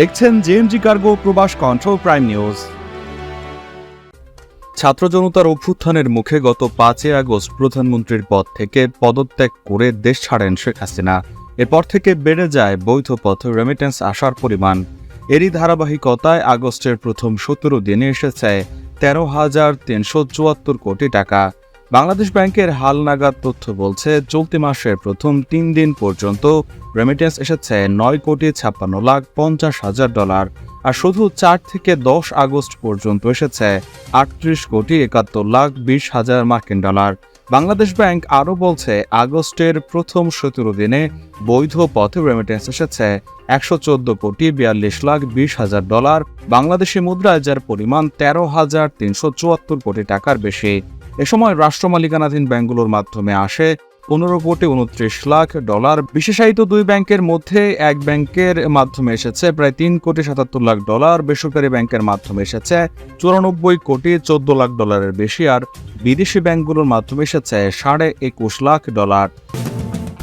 দেখছেন JMG cargo Probash control prime news ছাত্র জনতার অভ্যুত্থানের মুখে গত পাঁচই আগস্ট প্রধানমন্ত্রীর পদ থেকে পদত্যাগ করে দেশ ছাড়েন শেখ হাসিনা। এরপর থেকে বেড়ে যায় বৈধ পথে রেমিটেন্স আসার পরিমাণ। এরই ধারাবাহিকতায় আগস্টের প্রথম সতেরো দিনে এসেছে তেরো হাজার তিনশো চুয়াত্তর কোটি টাকা। বাংলাদেশ ব্যাংকের হালনাগাদ তথ্য বলছে, চলতি মাসের প্রথম তিন দিন পর্যন্ত রেমিটেন্স এসেছে নয় কোটি ছাপ্পান্ন লাখ পঞ্চাশ হাজার ডলার আর শুধু চার থেকে দশ আগস্ট পর্যন্ত এসেছে আটত্রিশ কোটি একাত্তর লাখ বিশ হাজার মার্কিন ডলার। বাংলাদেশ ব্যাংক আরও বলছে, আগস্টের প্রথম সতেরো দিনে বৈধ পথে রেমিটেন্স এসেছে একশো চোদ্দ কোটি বিয়াল্লিশ লাখ বিশ হাজার ডলার। বাংলাদেশি মুদ্রায় যার পরিমাণ তেরো হাজার তিনশো চুয়াত্তর কোটি টাকার বেশি। এ সময় রাষ্ট্র মালিকানাধীন ব্যাংকগুলোর মাধ্যমে আসে পনেরো কোটি উনত্রিশ লাখ ডলার। বিশেষায়িত দুই ব্যাংকের মধ্যে এক ব্যাংকের মাধ্যমে এসেছে প্রায় তিন কোটি সাতাত্তর লাখ ডলার, বেসরকারি ব্যাংকের মাধ্যমে এসেছে চুরানব্বই কোটি চোদ্দ লাখ ডলারের বেশি, আর বিদেশি ব্যাংকগুলোর মাধ্যমে এসেছে সাড়ে একুশ লাখ ডলার।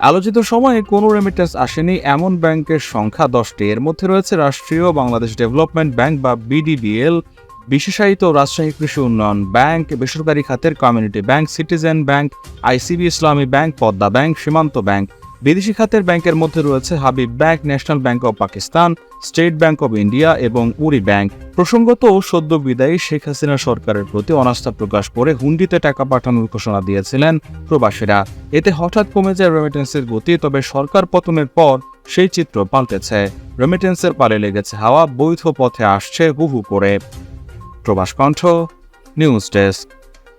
আলোচিত সময়ে কোনো রেমিটেন্স আসেনি। এমন ব্যাংকের সংখ্যা দশটি। এর মধ্যে রয়েছে রাষ্ট্রীয় বাংলাদেশ ডেভেলপমেন্ট ব্যাংক বা বিডিবিএল বিশেষায়িত রাজশাহী কৃষি উন্নয়ন ব্যাংক, বেসরকারি খাতের community bank, citizen bank, ICB Islami bank, Padma bank, Simanta bank. বিদেশি খাতের ব্যাংকের মধ্যে রয়েছে Habib bank, national bank of Pakistan, state bank of India এবং উরি ব্যাংক। প্রসঙ্গত, সদ্য বিদায়ী শেখ হাসিনা সরকারের প্রতি অনাস্থা প্রকাশ করে হুন্ডিতে টাকা পাঠানোর ঘোষণা দিয়েছিলেন প্রবাসীরা। এতে হঠাৎ কমে যায় রেমিটেন্সের গতি, তবে সরকার পতনের পর সেই চিত্র পাল্টেছে। রেমিটেন্সের পালে লেগেছে হাওয়া, বৈধ পথে আসছে হুহু করে। প্রবাস কণ্ঠ নিউজ ডেস্ক।